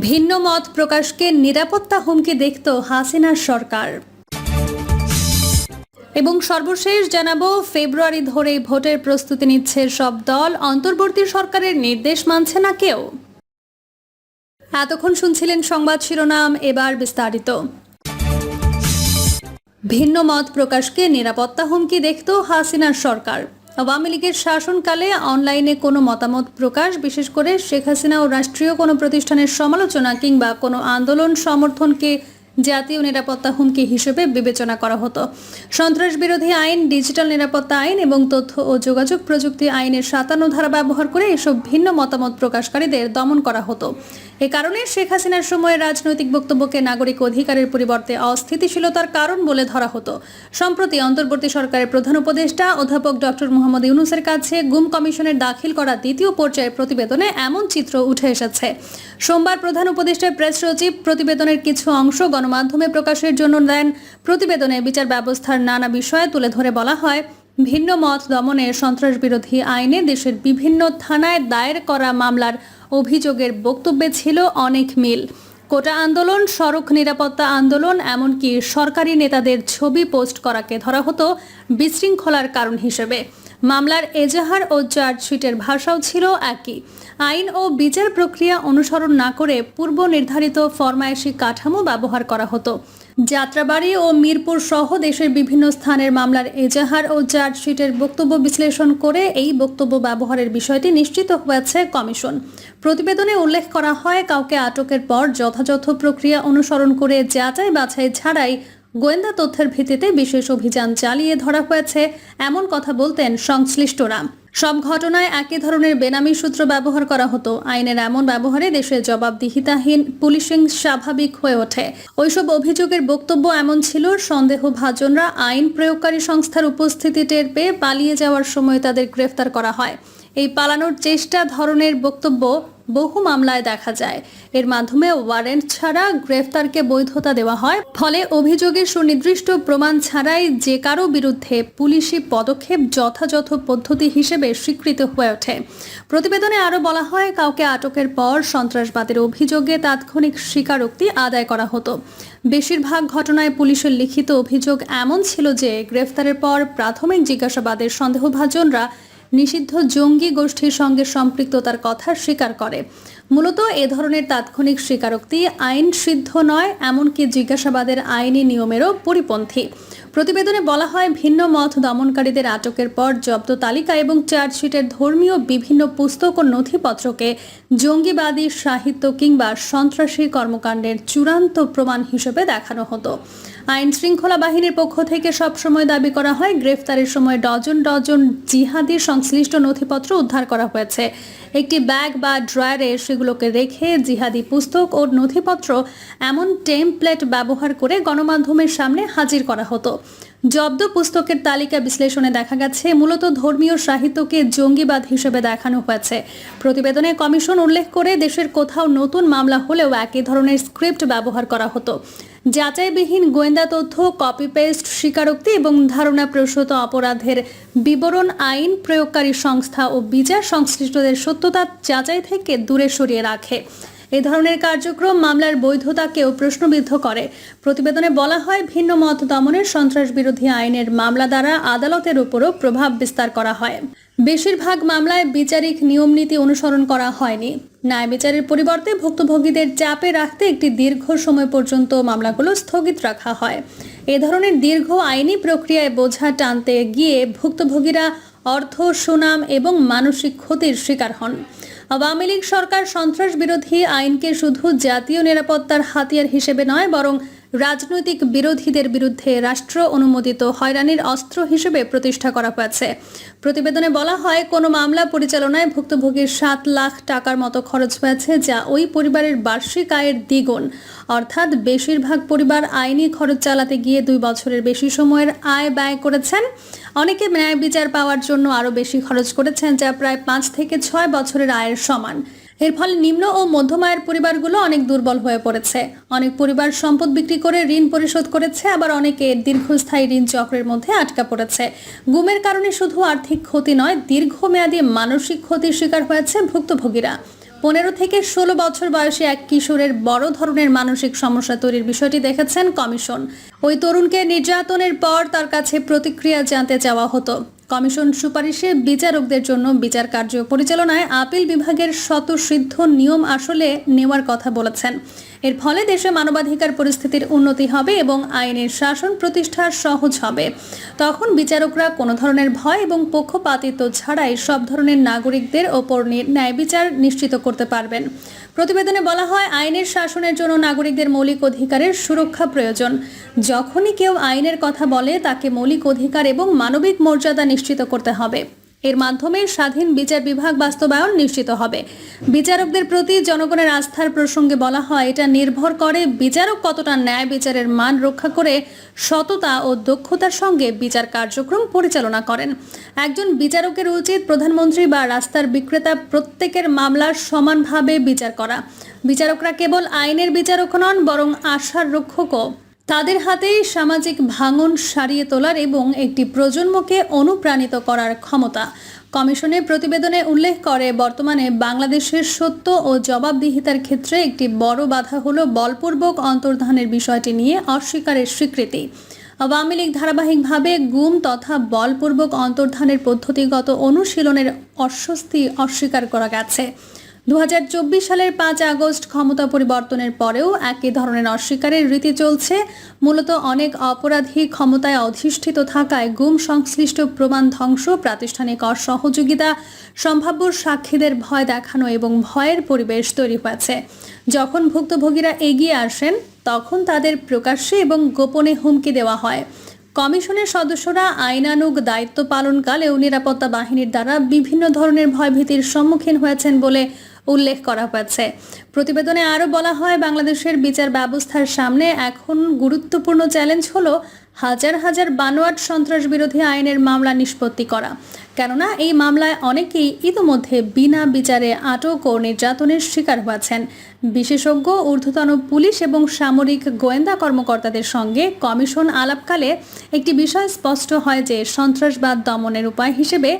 ভিন্ন মত প্রকাশকে নিরাপত্তা হুমকি দেখত হাসিনার সরকার। এবং সর্বশেষ জানাব, ফেব্রুয়ারি ধরে ভোটের প্রস্তুতি নিচ্ছে সব দল। অন্তর্বর্তী সরকারের নির্দেশ মানছে না কেউ। এতক্ষণ শুনছিলেন সংবাদ শিরোনাম, এবার বিস্তারিত। ভিন্ন মত প্রকাশকে নিরাপত্তা হুমকি দেখত হাসিনার সরকার। আওয়ামী লীগের শাসনকালে অনলাইনে কোনো মতামত প্রকাশ, বিশেষ করে শেখ হাসিনা ও রাষ্ট্রীয় কোনো প্রতিষ্ঠানের সমালোচনা কিংবা কোনো আন্দোলন সমর্থনকে জাতীয় নিরাপত্তা হুমকি হিসেবে বিবেচনা করা হতো। সন্ত্রাস বিরোধী আইন, ডিজিটাল নিরাপত্তা আইন এবং তথ্য ও যোগাযোগ প্রযুক্তি আইনের সাতান্ন ধারা ব্যবহার করে এসব ভিন্ন মতামত প্রকাশকারীদের দমন করা হতো। এ কারণে শেখ হাসিনার সময় রাজনৈতিক বক্তব্যকে নাগরিক অধিকারের পরিবর্তে অস্থিতিশীলতার কারণ বলে ধরা হতো। সম্প্রতি অন্তর্বর্তী সরকারের প্রধান উপদেষ্টা অধ্যাপক ডক্টর মোহাম্মদ ইউনুসের কাছে গুম কমিশনের দাখিল করা দ্বিতীয় পর্যায়ের প্রতিবেদনে এমন চিত্র উঠে এসেছে। সোমবার প্রধান উপদেষ্টার প্রেস সচিব প্রতিবেদনের কিছু অংশ গণমাধ্যমে প্রকাশের জন্য দেন। প্রতিবেদনে বিচার ব্যবস্থার নানা বিষয়ে তুলে ধরে বলা হয়, ভিন্ন মত দমনে সন্ত্রাস বিরোধী আইনে দেশের বিভিন্ন থানায় দায়ের করা মামলার অভিযোগের বক্তব্যে ছিল অনেক মিল। কোটা আন্দোলন, সড়ক নিরাপত্তা আন্দোলন, এমনকি সরকারি নেতাদের ছবি পোস্ট করাকে ধরা হতো বিশৃঙ্খলার কারণ হিসেবে। মামলার এজাহার ও চার্জশিটের ভাষাও ছিল একই। আইন ও বিচার প্রক্রিয়া অনুসরণ না করে পূর্ব নির্ধারিত ফরমায়েশি কাঠামো ব্যবহার করা হতো। যাত্রাবাড়ি ও মিরপুর সহ দেশের বিভিন্ন স্থানের মামলার এজাহার ও চার্জশিটের বক্তব্য বিশ্লেষণ করে এই বক্তব্য ব্যবহারের বিষয়টি নিশ্চিত হয়েছে কমিশন। প্রতিবেদনে উল্লেখ করা হয়, কাউকে আটকের পর যথাযথ প্রক্রিয়া অনুসরণ করে যাচাই বাছাই ছাড়াই গোয়েন্দা তথ্যের ভিত্তিতে বিশেষ অভিযান চালিয়ে ধরা হয়েছে, এমন কথা বলতেন সংশ্লিষ্টরা। সব ঘটনায় একই ধরনের বেনামি সূত্র ব্যবহার করা হতো। আইনের এমন ব্যবহারে দেশের জবাবদিহিতাহীন পুলিশিং স্বাভাবিক হয়ে ওঠে। ওইসব অভিযোগের বক্তব্য এমন ছিল, সন্দেহভাজনরা আইন প্রয়োগকারী সংস্থার উপস্থিতি টের পেয়ে পালিয়ে যাওয়ার সময় তাদের গ্রেফতার করা হয়। এই পালানোর চেষ্টা ধরনের বক্তব্য বহু মামলায় দেখা যায়। এর মাধ্যমে ওয়ারেন্ট ছাড়া গ্রেফতারকে বৈধতা দেওয়া হয়। ফলে অভিযোগের সুনির্দিষ্ট প্রমাণ ছাড়াই যে কারও বিরুদ্ধে পুলিশি পদক্ষেপ যথাযথ পদ্ধতি হিসেবে স্বীকৃত হয়ে ওঠে। প্রতিবেদনে আরও বলা হয়, কাউকে আটকের পর সন্ত্রাসবাদের অভিযোগে তাৎক্ষণিক স্বীকারোক্তি আদায় করা হতো। বেশিরভাগ ঘটনায় পুলিশের লিখিত অভিযোগ এমন ছিল যে, গ্রেফতারের পর প্রাথমিক জিজ্ঞাসাবাদের সন্দেহভাজনরা নিষিদ্ধ জঙ্গি গোষ্ঠীর সঙ্গে সম্পৃক্ততার কথা স্বীকার করে। মূলত এ ধরনের তাৎক্ষণিক স্বীকারোক্তি আইন সিদ্ধ নয়, এমনকি জিজ্ঞাসাবাদের আইনি নিয়মেরও পরিপন্থী। প্রতিবেদনে বলা হয়, ভিন্ন মত দমনকারীদের আটকের পর জব্দ তালিকা এবং চার্জশিটের ধর্মীয় বিভিন্ন পুস্তক ও নথিপত্রকে জঙ্গিবাদী, সাহিত্য কিংবা সন্ত্রাসী কর্মকাণ্ডের চূড়ান্ত প্রমাণ হিসেবে দেখানো হতো। আইন শৃঙ্খলা বাহিনীর পক্ষ থেকে সবসময় দাবি করা হয়, গ্রেফতারের সময় ডজন ডজন জিহাদি সংশ্লিষ্ট নথিপত্র উদ্ধার করা হয়েছে। একটি ব্যাগ বা ড্রয়ারে সেগুলোকে রেখে জিহাদি পুস্তক ও নথিপত্র, এমন টেমপ্লেট ব্যবহার করে গণমাধ্যমের সামনে হাজির করা হতো। জব্দ পুস্তকের তালিকা বিশ্লেষণে দেখা গেছে, মূলত ধর্মীয় সাহিত্যকে জঙ্গিবাদ হিসেবে দেখানো হয়েছে। প্রতিবেদনে কমিশন উল্লেখ করে দেশের কোথাও নতুন মামলা হলেও একই ধরনের স্ক্রিপ্ট ব্যবহার করা হতো। যাচাইবিহীন গোয়েন্দা তথ্য কপি পেস্ট স্বীকারোক্তি এবং ধারণা প্রসূত অপরাধের বিবরণ আইন প্রয়োগকারী সংস্থা ও বিচার সংশ্লিষ্টদের সত্যতা যাচাই থেকে দূরে সরিয়ে রাখে। এ ধরনের কার্যক্রম মামলার বৈধতাকেও প্রশ্নবিদ্ধ করে। প্রতিবেদনে বলা হয়, ভিন্ন মত দমনের সন্ত্রাস বিরোধী আইনের মামলা দ্বারা আদালতের উপরও প্রভাব বিস্তার করা হয়। বেশিরভাগ মামলায় বিচারিক নিয়মনীতি অনুসরণ করা হয়নি। ন্যায় বিচারের পরিবর্তে ভুক্তভোগীদের চাপে রাখতে একটি দীর্ঘ সময় পর্যন্ত মামলাগুলো স্থগিত রাখা হয়। এ ধরনের দীর্ঘ আইনি প্রক্রিয়ায় বোঝা টানতে গিয়ে ভুক্তভোগীরা অর্থ, সুনাম এবং মানসিক ক্ষতির শিকার হন। আওয়ামী লীগ সরকার সন্ত্রাস বিরোধী আইনকে শুধু জাতীয় নিরাপত্তার হাতিয়ার হিসেবে নয়, বরং রাজনৈতিক বিরোধীদের বিরুদ্ধে রাষ্ট্র অনুমোদিত হয়রানির অস্ত্র হিসেবে প্রতিষ্ঠা করা হয়েছে। প্রতিবেদনে বলা হয়, কোনো মামলা পরিচালনায় ভুক্তভোগীর সাত লাখ টাকার মতো খরচ হয়েছে, যা ওই পরিবারের বার্ষিক আয়ের দ্বিগুণ। অর্থাৎ বেশিরভাগ পরিবার আইনি খরচ চালাতে গিয়ে দুই বছরের বেশি সময়ের আয় ব্যয় করেছেন। অনেকে ন্যায় বিচার পাওয়ার জন্য আরও বেশি খরচ করেছেন, যা প্রায় পাঁচ থেকে ছয় বছরের আয়ের সমান। এর ফলে নিম্ন ও মধ্যম আয়ের পরিবারগুলো অনেক দুর্বল হয়ে পড়েছে। অনেক পরিবার সম্পদ বিক্রি করে ঋণ পরিশোধ করেছে, আবার অনেকে দীর্ঘস্থায়ী ঋণ চক্রের মধ্যে আটকা পড়েছে। গুমের কারণে শুধু আর্থিক ক্ষতি নয়, দীর্ঘমেয়াদী মানসিক ক্ষতির শিকার হয়েছে ভুক্তভোগীরা। পনেরো থেকে ষোলো বছর বয়সী এক কিশোরের বড় ধরনের মানসিক সমস্যা তৈরির বিষয়টি দেখেছেন কমিশন। ওই তরুণকে নির্যাতনের পর তার কাছে প্রতিক্রিয়া জানতে চাওয়া হতো। কমিশন সুপারিশে বিচারকদের জন্য বিচার কার্য পরিচালনায় আপিল বিভাগের স্বতঃসিদ্ধ নিয়ম আসলে নেওয়ার কথা বলেছেন। এর ফলে দেশে মানবাধিকার পরিস্থিতির উন্নতি হবে এবং আইনের শাসন প্রতিষ্ঠা সহজ হবে। তখন বিচারকরা কোনো ধরনের ভয় এবং পক্ষপাতিত্ব ছাড়াই সব ধরনের নাগরিকদের ওপর ন্যায় বিচার নিশ্চিত করতে পারবেন। প্রতিবেদনে বলা হয়, আইনের শাসনের জন্য নাগরিকদের মৌলিক অধিকারের সুরক্ষা প্রয়োজন। যখনই কেউ আইনের কথা বলে, তাকে মৌলিক অধিকার এবং মানবিক মর্যাদা নিশ্চিত করতে হবে। এর মাধ্যমে স্বাধীন বিচার বিভাগ বাস্তবায়ন নিশ্চিত হবে। বিচারকদের প্রতি জনগণের আস্থার প্রসঙ্গে বলা হয়, এটা নির্ভর করে বিচারক কতটা ন্যায় বিচারের মান রক্ষা করে সততা ও দক্ষতার সঙ্গে বিচার কার্যক্রম পরিচালনা করেন। একজন বিচারকের উচিত প্রধানমন্ত্রী বা রাস্তার বিক্রেতা প্রত্যেকের মামলার সমানভাবে বিচার করা। বিচারকরা কেবল আইনের বিচারক নন, বরং আশার রক্ষকও। তাদের হাতেই সামাজিক ভাঙন সারিয়ে তোলার এবং একটি প্রজন্মকে অনুপ্রাণিত করার ক্ষমতা। কমিশনের প্রতিবেদনে উল্লেখ করে, বর্তমানে বাংলাদেশের সত্য ও জবাবদিহিতার ক্ষেত্রে একটি বড় বাধা হল বলপূর্বক অন্তর্ধানের বিষয়টি নিয়ে অস্বীকারের স্বীকৃতি। আওয়ামী লীগ ধারাবাহিকভাবে গুম তথা বলপূর্বক অন্তর্ধানের পদ্ধতিগত অনুশীলনের অস্বস্তি অস্বীকার করা গেছে। দু হাজার চব্বিশ সালের পাঁচ আগস্ট ক্ষমতা পরিবর্তনের পরেও একই ধরনের অস্বীকারের রীতি চলছে। মূলত অনেক অপরাধী ক্ষমতায় অধিষ্ঠিত থাকায় গুম সংশ্লিষ্ট প্রমাণ ধ্বংস, প্রাতিষ্ঠানিক অসহযোগিতা, সম্ভাব্য সাক্ষীদের ভয় দেখানো এবং ভয়ের পরিবেশ তৈরি হয়েছে। যখন ভুক্তভোগীরা এগিয়ে আসেন, তখন তাদের প্রকাশ্যে এবং গোপনে হুমকি দেওয়া হয়। কমিশনের সদস্যরা আইনানুগ দায়িত্ব পালনকালেও নিরাপত্তা বাহিনীর দ্বারা বিভিন্ন ধরনের ভয়ভীতির সম্মুখীন হয়েছেন বলে উল্লেখ করা হয়েছে। প্রতিবেদনে আরও বলা হয়, বাংলাদেশের বিচার ব্যবস্থার সামনে এখন গুরুত্বপূর্ণ চ্যালেঞ্জ হলো হাজার হাজার বানোয়াট সন্ত্রাস বিরোধী আইনের মামলা নিষ্পত্তি করা। কেননা, এই মামলায় অনেকেই ইতোমধ্যে বিনা বিচারে আটক ও নির্যাতনের শিকার হয়েছেন। বিশেষজ্ঞ, ঊর্ধ্বতন পুলিশ এবং সামরিক গোয়েন্দা কর্মকর্তাদের সঙ্গে কমিশন আলাপকালে একটি বিষয় স্পষ্ট হয় যে, সন্ত্রাসবাদ দমনের উপায় হিসেবে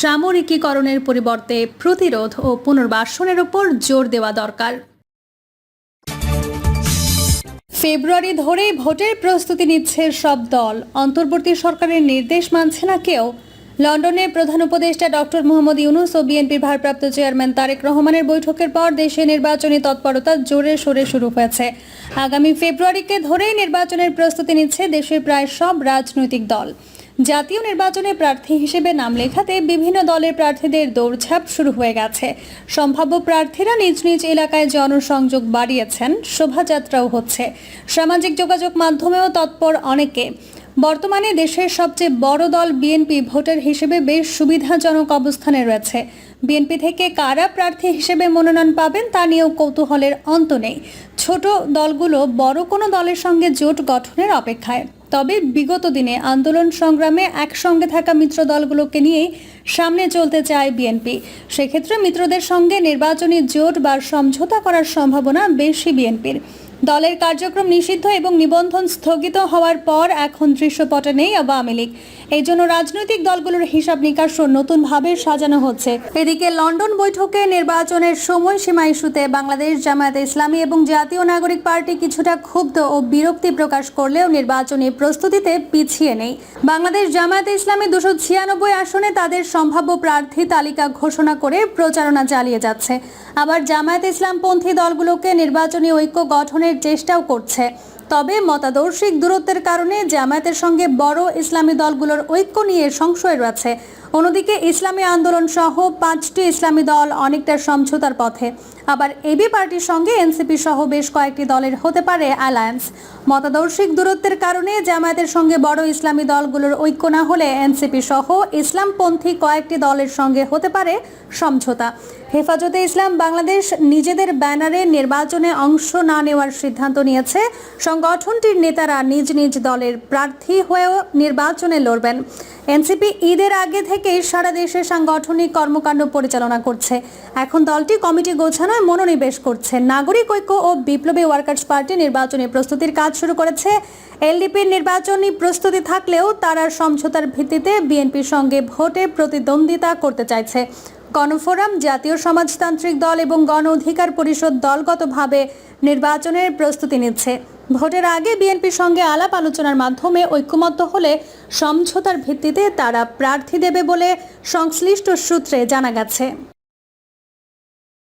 সামরিকীকরণের পরিবর্তে প্রতিরোধ ও পুনর্বাসনের উপর জোর দেওয়া দরকার। ফেব্রুয়ারি ধরেই ভোটের প্রস্তুতি নিচ্ছে সব দল। অন্তর্বর্তী সরকারের নির্দেশ মানছে না কেউ। লন্ডনে প্রধান উপদেষ্টা ডক্টর মোহাম্মদ ইউনুস ও বিএনপির ভারপ্রাপ্ত চেয়ারম্যান তারেক রহমানের বৈঠকের পর দেশে নির্বাচনী তৎপরতা জোরে সোরে শুরু হয়েছে। আগামী ফেব্রুয়ারিকে ধরেই নির্বাচনের প্রস্তুতি নিচ্ছে দেশের প্রায় সব রাজনৈতিক দল। জাতীয় নির্বাচনে প্রার্থী হিসেবে নাম লেখাতে বিভিন্ন দলের প্রার্থীদের দৌড়ঝাঁপ শুরু হয়ে গেছে। সম্ভাব্য প্রার্থীরা নিজ নিজ এলাকায় জনসংযোগ বাড়িয়েছেন, শোভাযাত্রাও হচ্ছে। সামাজিক যোগাযোগ মাধ্যমেও তৎপর অনেকে। বর্তমানে দেশের সবচেয়ে বড় দল বিএনপি ভোটার হিসেবে বেশ সুবিধাজনক অবস্থানে রয়েছে। বিএনপি থেকে কারা প্রার্থী হিসেবে মনোনয়ন পাবেন তা নিয়েও কৌতূহলের অন্ত নেই। ছোট দলগুলো বড় কোনো দলের সঙ্গে জোট গঠনের অপেক্ষায়। তবে বিগত দিনে আন্দোলন সংগ্রামে একসঙ্গে থাকা মিত্র দলগুলোকে নিয়েই সামনে চলতে চায় বিএনপি। সেক্ষেত্রে মিত্রদের সঙ্গে নির্বাচনী জোট বা সমঝোতা করার সম্ভাবনা বেশি বিএনপির। দলের কার্যক্রম নিষিদ্ধ এবং নিবন্ধন স্থগিত হওয়ার পর এখন দৃশ্যপটে নেই আওয়ামী লীগ। এই জন্য রাজনৈতিক দলগুলোর হিসাব নিকাশও নতুনভাবে সাজানো হচ্ছে। এদিকে লন্ডন বৈঠকে নির্বাচনের সময়সীমা ইস্যুতে বাংলাদেশ, জামায়াতে ইসলামী এবং জাতীয় নাগরিক পার্টি কিছুটা ক্ষুব্ধ ও বিরক্তি প্রকাশ করলেও নির্বাচনী প্রস্তুতিতে পিছিয়ে নেই। বাংলাদেশ, জামায়াতে ইসলামী দুশো ছিয়ানব্বই আসনে তাদের সম্ভাব্য প্রার্থী তালিকা ঘোষণা করে প্রচারণা চালিয়ে যাচ্ছে। আবার জামায়াত ইসলামপন্থী দলগুলোকে নির্বাচনী ঐক্য গঠনের চেষ্টাও করছে। তবে মতাদর্শিক দূরত্বের কারণে জামায়াতের সঙ্গে বড় ইসলামী দলগুলোর ঐক্য নিয়ে সংশয় রয়েছে। অন্যদিকে ইসলামী আন্দোলন সহ পাঁচটি ইসলামী দল অনেকটা সমঝোতার পথে। আবার এবি পার্টির সঙ্গে এনসিপি সহ বেশ কয়েকটি দলের হতে পারে অ্যালায়েন্স মতাদর্শিক দূরত্বের কারণে জামায়াতের সঙ্গে বড় ইসলামী দলগুলোর ঐক্য না হলে এনসিপি সহ ইসলামপন্থী কয়েকটি দলের সঙ্গে হতে পারে সমঝোতা। হেফাজতে ইসলাম বাংলাদেশ নিজেদের ব্যানারে নির্বাচনে অংশ না নেওয়ার সিদ্ধান্ত নিয়েছে। সংগঠনটির নেতারা নিজ নিজ দলের প্রার্থী হয়েও নির্বাচনে লড়বেন। এনসিপি ঈদের আগে থেকেই সারা দেশে সাংগঠনিক কর্মকাণ্ড পরিচালনা করছে। এখন দলটি কমিটি গোছানোয় মনোনিবেশ করছে নাগরিক ঐক্য ও বিপ্লবী ওয়ার্কার্স পার্টি নির্বাচনী প্রস্তুতির কাজ শুরু করেছে। এলডিপির নির্বাচনী প্রস্তুতি থাকলেও তারা সমঝোতার ভিত্তিতে বিএনপির সঙ্গে ভোটে প্রতিদ্বন্দ্বিতা করতে চাইছে। গণফোরাম, জাতীয় সমাজতান্ত্রিক দল এবং গণ অধিকার পরিষদ দলগতভাবে নির্বাচনের প্রস্তুতি নিচ্ছে। ভোটের আগে বিএনপির সঙ্গে আলাপ আলোচনার মাধ্যমে ঐক্যমত্য হলে সমঝোতার ভিত্তিতে তারা প্রার্থী দেবে বলে সংশ্লিষ্ট সূত্রে জানা গেছে।